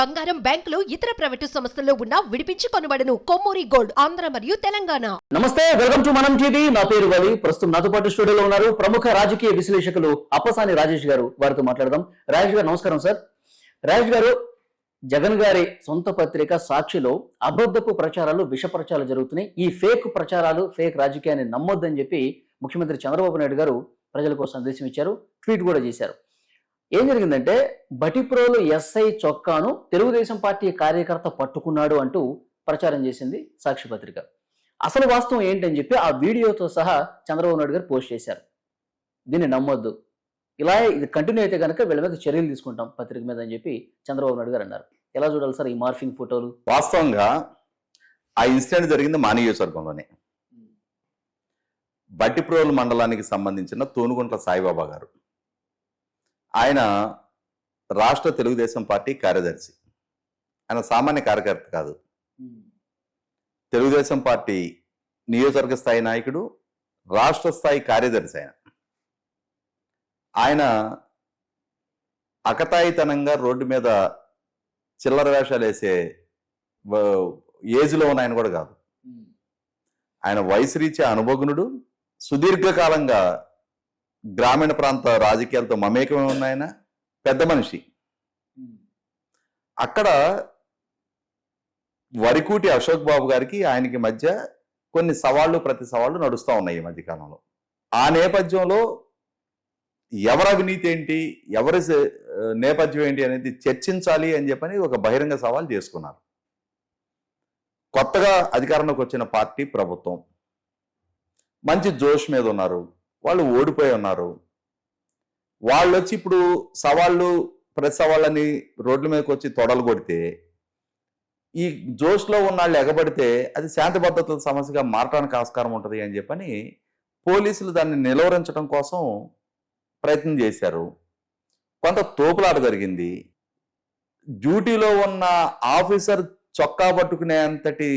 బంగారం బ్యాంకులు ఇతర ప్రైవేటు సంస్థల్లో ఉన్న విడిపించి కొనబడను. కొమ్మూరి గోల్డ్ ఆంధ్ర మరియు తెలంగాణ. నమస్తే వెల్కమ్ టు మనం టీవీ. నా పేరు వలి. ప్రస్తుతం నాతో పాటు స్టూడియోలో ఉన్నారు ప్రముఖ రాజకీయ విశ్లేషకులు అప్పసాని రాజేష్ గారు. వారితో మాట్లాడదాం. రాజేష్ గారు నమస్కారం సార్. రాజేష్ గారు జగన్ గారి సొంత పత్రిక సాక్షిలో అబద్ధపు ప్రచారాలు విష ప్రచారాలు జరుగుతున్నాయి. ఈ ఫేక్ ప్రచారాలు ఫేక్ రాజకీయాన్ని నమ్మొద్దని చెప్పి ముఖ్యమంత్రి చంద్రబాబు నాయుడు గారు ప్రజలకు సందేశం ఇచ్చారు. ట్వీట్ కూడా చేశారు. ఏం జరిగిందంటే బటిప్రోలు ఎస్ఐ చొక్కాను తెలుగుదేశం పార్టీ కార్యకర్త పట్టుకున్నాడు అంటూ ప్రచారం చేసింది సాక్షి పత్రిక. అసలు వాస్తవం ఏంటని చెప్పి ఆ వీడియోతో సహా చంద్రబాబు నాయుడు గారు పోస్ట్ చేశారు. దీన్ని నమ్మొద్దు. ఇలా ఇది కంటిన్యూ అయితే కనుక వీళ్ళ మీద చర్యలు తీసుకుంటాం పత్రిక మీద అని చెప్పి చంద్రబాబు నాయుడు గారు అన్నారు. ఎలా చూడాలి సార్ ఈ మార్ఫింగ్ ఫోటోలు? వాస్తవంగా ఆ ఇన్సిడెంట్ జరిగింది మా నియోజకవర్గంలోనే బట్టిప్రోలు మండలానికి సంబంధించిన తోనుగుంట్ల సాయిబాబా గారు. ఆయన రాష్ట్ర తెలుగుదేశం పార్టీ కార్యదర్శి. ఆయన సామాన్య కార్యకర్త కాదు. తెలుగుదేశం పార్టీ నియోజకవర్గ స్థాయి నాయకుడు రాష్ట్ర స్థాయి కార్యదర్శి ఆయన. ఆయన అకతాయితనంగా రోడ్డు మీద చిల్లర వేషాలు వేసే ఏజ్లో ఉన్న ఆయన కూడా కాదు. ఆయన వయసు రీత్యా అనుభవజ్ఞుడు సుదీర్ఘకాలంగా గ్రామీణ ప్రాంత రాజకీయాలతో మమేకమే ఉన్నాయన పెద్ద మనిషి. అక్కడ వరికూటి అశోక్ బాబు గారికి ఆయనకి మధ్య కొన్ని సవాళ్ళు ప్రతి సవాళ్ళు నడుస్తూ ఉన్నాయి ఈ మధ్యకాలంలో ఆ నేపథ్యంలో ఎవరి అవినీతి ఏంటి ఎవరి నేపథ్యం ఏంటి అనేది చర్చించాలి అని చెప్పని ఒక బహిరంగ సవాల్ చేసుకున్నారు. కొత్తగా అధికారంలోకి వచ్చిన పార్టీ ప్రభుత్వం. మంచి జోష్ మీద ఉన్నారు. వాళ్ళు ఓడిపోయి ఉన్నారు. వాళ్ళు వచ్చి ఇప్పుడు సవాళ్ళు ప్రతి సవాళ్ళని రోడ్ల మీదకి వచ్చి తొడలు కొడితే ఈ జోష్లో ఉన్న వాళ్ళు ఎగబడితే అది శాంతి భద్రతల సమస్యగా మారటానికి ఆస్కారం ఉంటుంది అని చెప్పని పోలీసులు దాన్ని నిలవరించడం కోసం ప్రయత్నం చేశారు. కొంత తోపులాట జరిగింది. డ్యూటీలో ఉన్న ఆఫీసర్ చొక్కా పట్టుకునే అంతటి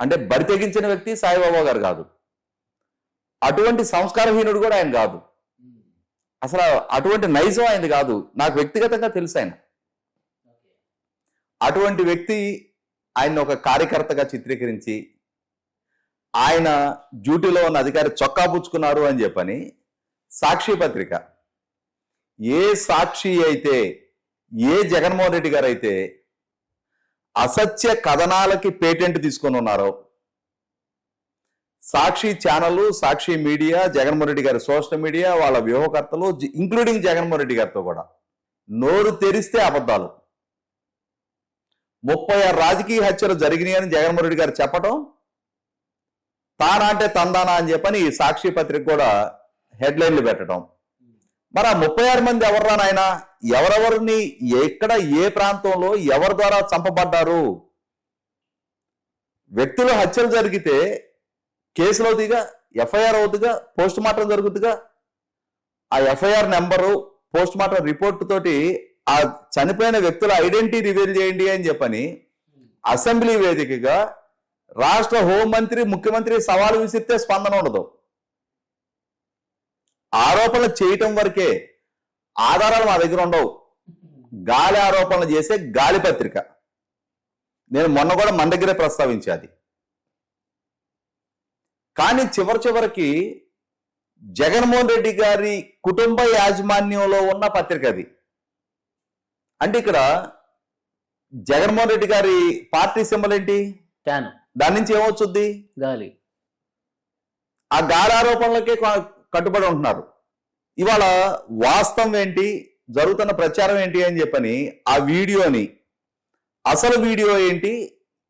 అంటే బరి తెగించిన వ్యక్తి సాయిబాబా గారు కాదు. అటువంటి సంస్కారహీనుడు కూడా ఆయన కాదు. అసలు అటువంటి నైజం ఆయనది కాదు. నాకు వ్యక్తిగతంగా తెలుసు ఆయన. అటువంటి వ్యక్తి ఆయన ఒక కార్యకర్తగా చిత్రీకరించి ఆయన డ్యూటీలో ఉన్న అధికారి చొక్కా పుచ్చుకున్నారు అని చెప్పని సాక్షి పత్రిక. ఏ సాక్షి అయితే ఏ జగన్మోహన్ రెడ్డి గారు అయితే అసత్య కథనాలకి పేటెంట్ తీసుకొని ఉన్నారో సాక్షి ఛానల్ సాక్షి మీడియా జగన్మోహన్ రెడ్డి గారి సోషల్ మీడియా వాళ్ళ వ్యూహకర్తలు ఇంక్లూడింగ్ జగన్మోహన్ రెడ్డి గారితో కూడా. నోరు తెరిస్తే అబద్ధాలు. ముప్పై ఆరు రాజకీయ హత్యలు జరిగినాయని జగన్మోహన్ రెడ్డి గారు చెప్పటం తానా అంటే తందానా అని చెప్పని ఈ సాక్షి పత్రిక కూడా హెడ్లైన్లు పెట్టడం మరి ఆ ముప్పై ఆరు మంది ఎవర్రా నాయన? ఎవరెవరిని ఎక్కడ ఏ ప్రాంతంలో ఎవరి ద్వారా చంపబడ్డారు? వ్యక్తులు హత్యలు జరిగితే కేసులు అవుతాయిగా ఎఫ్ఐఆర్ అవుతుందిగా పోస్ట్ మార్టం జరుగుతుందిగా ఆ FIR number post mortem report తోటి ఆ చనిపోయిన వ్యక్తుల ఐడెంటిటీ రివీల్ చేయండి అని చెప్పని అసెంబ్లీ వేదికగా రాష్ట్ర హోంమంత్రి ముఖ్యమంత్రి సవాలు విసిరితే స్పందన ఉండదు. ఆరోపణలు చేయటం వరకే ఆధారాలు మా దగ్గర ఉండవు. గాలి ఆరోపణలు చేసే గాలి పత్రిక నేను మొన్న కూడా మన దగ్గరే ప్రస్తావించాది. కానీ చివరి చివరికి జగన్మోహన్ రెడ్డి గారి కుటుంబ యాజమాన్యంలో ఉన్న పత్రిక అది. అంటే ఇక్కడ జగన్మోహన్ రెడ్డి గారి పార్టీ సింబల్ ఏంటి? ట్యాన్ దాని నుంచి ఏమొచ్చుద్ది? గాలి. ఆ గాలి ఆరోపణలకే కట్టుబడి ఉంటున్నారు. ఇవాళ వాస్తవం ఏంటి? జరుగుతున్న ప్రచారం ఏంటి అని చెప్పని ఆ వీడియోని అసలు వీడియో ఏంటి?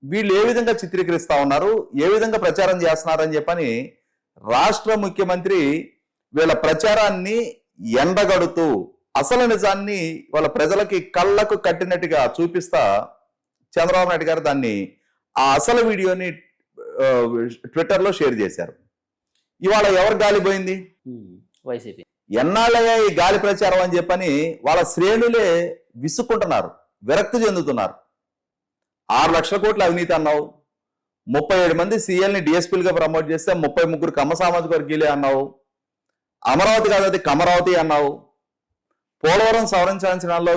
వీళ్ళు ఏ విధంగా చిత్రీకరిస్తా ఉన్నారు ఏ విధంగా ప్రచారం చేస్తున్నారు అని చెప్పని రాష్ట్ర ముఖ్యమంత్రి వీళ్ళ ప్రచారాన్ని ఎండగడుతూ అసలు నిజాన్ని వాళ్ళ ప్రజలకి కళ్ళకు కట్టినట్టుగా చూపిస్తా చంద్రబాబు నాయుడు గారు దాన్ని ఆ అసలు వీడియోని ట్విట్టర్లో షేర్ చేశారు. ఇవాళ ఎవరు గాలిపోయింది వైసీపీ. ఎన్నాళ్ళయ్యా ఈ గాలి ప్రచారం అని చెప్పని వాళ్ళ శ్రేణులే విసుక్కుంటున్నారు విరక్తి చెందుతున్నారు. ఆరు లక్షల కోట్ల అవినీతి అన్నావు. ముప్పై ఏడు మంది సీఎల్ని డిఎస్పీలుగా ప్రమోట్ చేస్తే ముప్పై ముగ్గురు కమ్మ సామాజిక వర్గీయులే అన్నావు. అమరావతి కాదు అది కమరావతి అన్నావు. పోలవరం సవరించిన అంచనాల్లో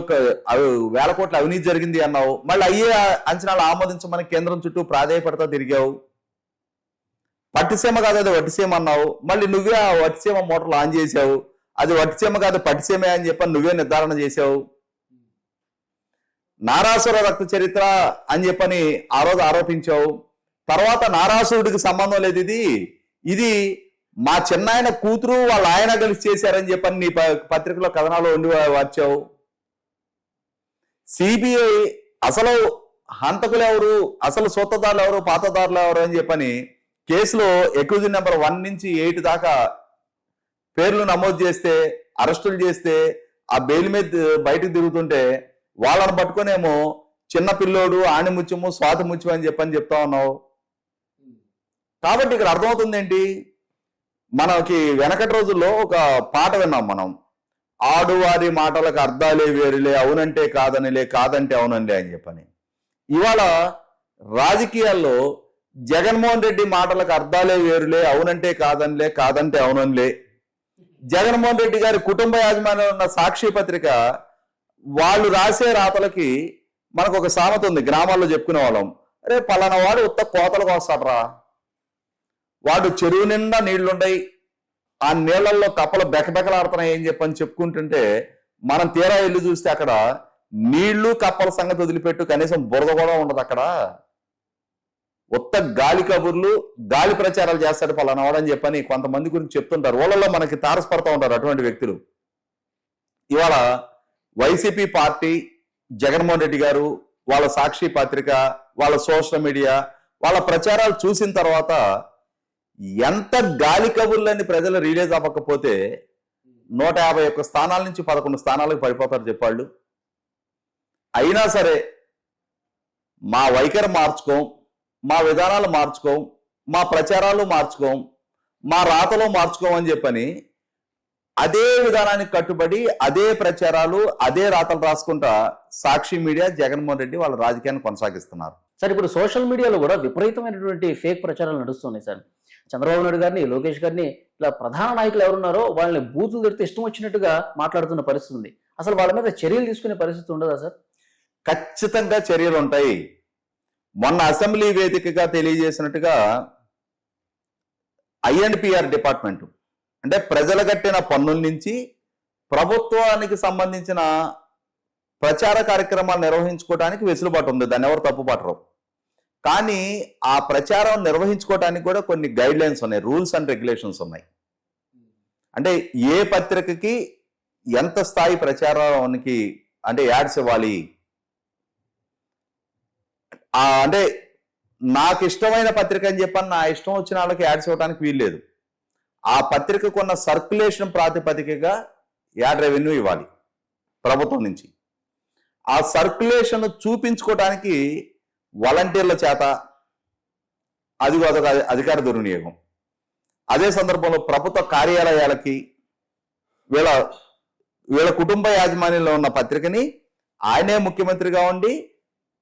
అవి వేల కోట్ల అవినీతి జరిగింది అన్నావు. మళ్ళీ అయ్యే అంచనాలు ఆమోదించమని కేంద్రం చుట్టూ ప్రాధాయపడతా తిరిగావు. పట్టిసీమ కాదు అది వట్టిసీమ అన్నావు. మళ్ళీ నువ్వే ఆ వట్టిసీమ మోటార్లు ఆన్ చేసావు. అది వట్టిసీమ కాదు పట్టిసీమే అని చెప్పని నువ్వే నిర్ధారణ చేసావు. నారాసుర రక్త చరిత్ర అని చెప్పని ఆ రోజు ఆరోపించావు. తర్వాత నారాసురుడికి సంబంధం లేదు ఇది. ఇది మా చిన్నాయన కూతురు వాళ్ళ ఆయన కలిసి చేశారని చెప్పని నీ ప- పత్రికలో కథనాలు ఉండి వచ్చావు. సిబిఐ అసలు హంతకులు ఎవరు? అసలు సొత్తదారులు ఎవరు? పాతదారులు ఎవరు? అని చెప్పని కేసులో ఎక్విజన్ నెంబర్ వన్ నుంచి ఎయిట్ దాకా పేర్లు నమోదు చేస్తే అరెస్టులు చేస్తే ఆ బెయిల్ మీద బయటకు తిరుగుతుంటే వాళ్ళని పట్టుకునేమో చిన్న పిల్లోడు ఆణిముత్యము స్వాతి ముత్యం అని చెప్పని చెప్తా ఉన్నావు. కాబట్టి ఇక్కడ అర్థమవుతుంది ఏంటి? మనకి వెనకటి రోజుల్లో ఒక పాట విన్నాం మనం. ఆడువారి మాటలకు అర్థాలే వేరులే అవునంటే కాదనిలే కాదంటే అవునండి అని చెప్పని. ఇవాళ రాజకీయాల్లో జగన్మోహన్ రెడ్డి మాటలకు అర్థాలే వేరులే అవునంటే కాదనిలే కాదంటే అవునంలే. జగన్మోహన్ రెడ్డి గారి కుటుంబ యాజమాన్యం ఉన్న సాక్షి పత్రిక వాళ్ళు రాసే రాతలకి మనకు ఒక సామెత ఉంది గ్రామాల్లో చెప్పుకునే వాళ్ళం. అరే పలానా వాడు ఉత్త కోతలకు వస్తాడరా వాడు చెరువు నిండా నీళ్ళుండయి ఆ నీళ్ళలో కప్పలు బెకబెకలాడుతున్నాయి ఏం చెప్పని చెప్పుకుంటుంటే మనం తీరా ఇల్లు చూస్తే అక్కడ నీళ్ళు కప్పల సంగతి వదిలిపెట్టు కనీసం బురద కూడా ఉండదు అక్కడ. ఉత్త గాలి కబుర్లు గాలి ప్రచారాలు చేస్తాడు పలానా వాడని చెప్పని కొంతమంది గురించి చెప్తుంటారు. వాళ్ళలో మనకి తారసపడతా ఉంటారు అటువంటి వ్యక్తులు. ఇవాళ వైసీపీ పార్టీ జగన్మోహన్ రెడ్డి గారు వాళ్ళ సాక్షి పత్రిక వాళ్ళ సోషల్ మీడియా వాళ్ళ ప్రచారాలు చూసిన తర్వాత ఎంత గాలి కబుర్లని ప్రజలు రిలీజ్ అవ్వకపోతే నూట యాభై ఒక్క స్థానాల నుంచి పదకొండు స్థానాలకు పడిపోతారు చెప్పాళ్ళు. అయినా సరే మా వైఖరి మార్చుకోం మా విధానాలు మార్చుకోం మా ప్రచారాలు మార్చుకోం మా రాతలు మార్చుకోమని చెప్పని అదే విధానానికి కట్టుబడి అదే ప్రచారాలు అదే రాతలు రాసుకుంటా సాక్షి మీడియా జగన్మోహన్ రెడ్డి వాళ్ళ రాజకీయాన్ని కొనసాగిస్తున్నారు. సార్ ఇప్పుడు సోషల్ మీడియాలో కూడా విపరీతమైనటువంటి ఫేక్ ప్రచారాలు నడుస్తున్నాయి సార్. చంద్రబాబు నాయుడు గారిని లోకేష్ గారిని ఇలా ప్రధాన నాయకులు ఎవరున్నారో వాళ్ళని బూతులు తిడితే ఇష్టం వచ్చినట్టుగా మాట్లాడుతున్న పరిస్థితి ఉంది. అసలు వాళ్ళ మీద చర్యలు తీసుకునే పరిస్థితి ఉండదా సార్? ఖచ్చితంగా చర్యలు ఉంటాయి. మొన్న అసెంబ్లీ వేదికగా తెలియజేసినట్టుగా ఐఎన్పిఆర్ డిపార్ట్మెంట్ అంటే ప్రజలు కట్టిన పన్నుల నుంచి ప్రభుత్వానికి సంబంధించిన ప్రచార కార్యక్రమాలు నిర్వహించుకోవడానికి వెసులుబాటు ఉంది. దాన్ని ఎవరు తప్పుపట్టరు కానీ ఆ ప్రచారం నిర్వహించుకోవడానికి కూడా కొన్ని గైడ్ లైన్స్ ఉన్నాయి. రూల్స్ అండ్ రెగ్యులేషన్స్ ఉన్నాయి. అంటే ఏ పత్రికకి ఎంత స్థాయి ప్రచారానికి అంటే యాడ్స్ ఇవ్వాలి? అంటే నాకు ఇష్టమైన పత్రిక అని చెప్పని నా ఇష్టం వచ్చిన వాళ్ళకి యాడ్స్ ఇవ్వడానికి వీల్లేదు ఆ పత్రికకు ఉన్న సర్క్యులేషన్ ప్రాతిపదికగా యాడ్ రెవెన్యూ ఇవ్వాలి ప్రభుత్వం నుంచి. ఆ సర్క్యులేషన్ చూపించుకోవడానికి వాలంటీర్ల చేత అది అదొక అధికార దుర్వినియోగం. అదే సందర్భంలో ప్రభుత్వ కార్యాలయాలకి వీళ్ళ వీళ్ళ కుటుంబ యాజమాన్యంలో ఉన్న పత్రికని ఆయనే ముఖ్యమంత్రిగా ఉండి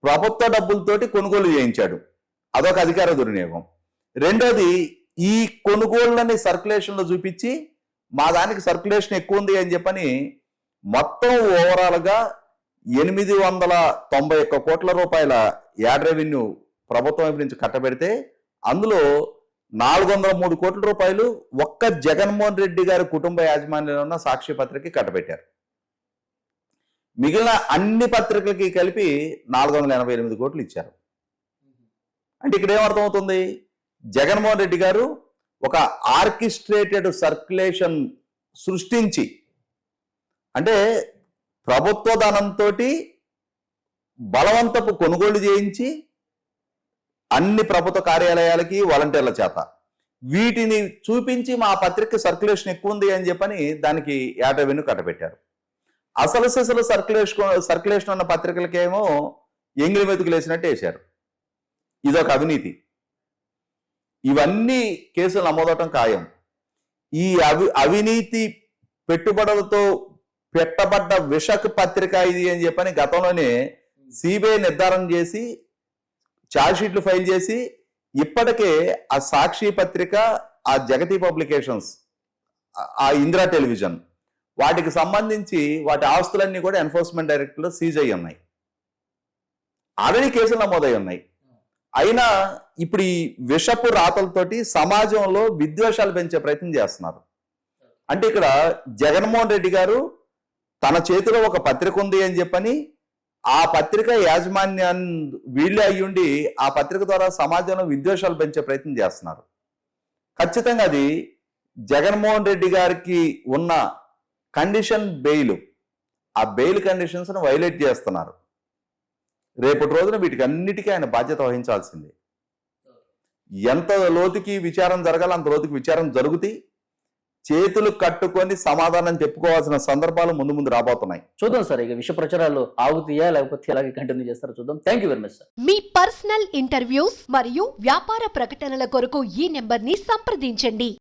ప్రభుత్వ డబ్బులతోటి కొనుగోలు చేయించాడు. అదొక అధికార దుర్వినియోగం. రెండోది ఈ కొనుగోళ్ళని సర్క్యులేషన్లో చూపించి మా దానికి సర్క్యులేషన్ ఎక్కువ ఉంది అని చెప్పని మొత్తం ఓవరాల్గా ఎనిమిది వందల తొంభై ఒక్క కోట్ల రూపాయల యాడ్ రెవెన్యూ ప్రభుత్వం వైపు నుంచి కట్టబెడితే అందులో నాలుగు వందల మూడు కోట్ల రూపాయలు ఒక్క జగన్మోహన్ రెడ్డి గారి కుటుంబ యాజమాన్యంలో ఉన్న సాక్షి పత్రికకి కట్టబెట్టారు. మిగిలిన అన్ని పత్రికలకి కలిపి నాలుగు వందల ఎనభై ఎనిమిది కోట్లు ఇచ్చారు. అంటే ఇక్కడ ఏమర్థమవుతుంది జగన్మోహన్ రెడ్డి గారు ఒక ఆర్కిస్ట్రేటెడ్ సర్క్యులేషన్ సృష్టించి అంటే ప్రభుత్వ ధనంతో బలవంతపు కొనుగోలు చేయించి అన్ని ప్రభుత్వ కార్యాలయాలకి వాలంటీర్ల చేత. వీటిని చూపించి మా పత్రిక సర్క్యులేషన్ ఎక్కువ ఉంది అని చెప్పని దానికి యాడ్ వెన్ను కట్టబెట్టారు. అసలు సిసలు సర్క్యులేషన్ సర్క్యులేషన్ ఉన్న పత్రికలకేమో ఎంగిలి వెతుకులేసినట్టు వేశారు. ఇదొక అవినీతి. ఇవన్నీ కేసులు నమోదవటం ఖాయం. ఈ అవి అవినీతి పెట్టుబడులతో పెట్టబడ్డ విషక్ పత్రిక ఇది అని చెప్పని గతంలోనే సిబిఐ నిర్ధారణ చేసి షీట్లు ఫైల్ చేసి ఇప్పటికే ఆ సాక్షి పత్రిక ఆ జగతి పబ్లికేషన్స్ ఆ- ఇందిరా టెలివిజన్ వాటికి సంబంధించి వాటి ఆస్తులన్నీ కూడా ఎన్ఫోర్స్మెంట్ డైరెక్టర్లో సీజ్ అయి ఉన్నాయి ఆల్రెడీ కేసులు నమోదై ఉన్నాయి అయినా ఇప్పుడు ఈ విషపు రాతలతోటి సమాజంలో విద్వేషాలు పెంచే ప్రయత్నం చేస్తున్నారు. అంటే ఇక్కడ జగన్మోహన్ రెడ్డి గారు తన చేతిలో ఒక పత్రిక ఉంది అని చెప్పని ఆ పత్రిక యాజమాన్యాన్ని వీళ్ళే అయ్యుండి ఆ పత్రిక ద్వారా సమాజంలో విద్వేషాలు పెంచే ప్రయత్నం చేస్తున్నారు. ఖచ్చితంగా అది జగన్మోహన్ రెడ్డి గారికి ఉన్న కండిషన్ బెయిల్. ఆ బెయిల్ కండిషన్స్ని వైలేట్ చేస్తున్నారు. రేపటి రోజున వీటికి అన్నిటికీ ఆయన బాధ్యత వహించాల్సిందే. ఎంత లోతుకి విచారం జరగాలి అంత లోతుకి విచారం జరుగుతాయి చేతులు కట్టుకొని సమాధానం చెప్పుకోవాల్సిన సందర్భాలు ముందు ముందు రాబోతున్నాయి. చూద్దాం సార్ ఇక విషయ ప్రచారాలు ఆగుతాయా లేకపోతే ఎలాగే కంటిన్యూ చేస్తారో చూద్దాం. Thank you very much sir me personal interviews మరియు వ్యాపార ప్రకటనల కొరకు ఈ నెంబర్ని సంప్రదించండి.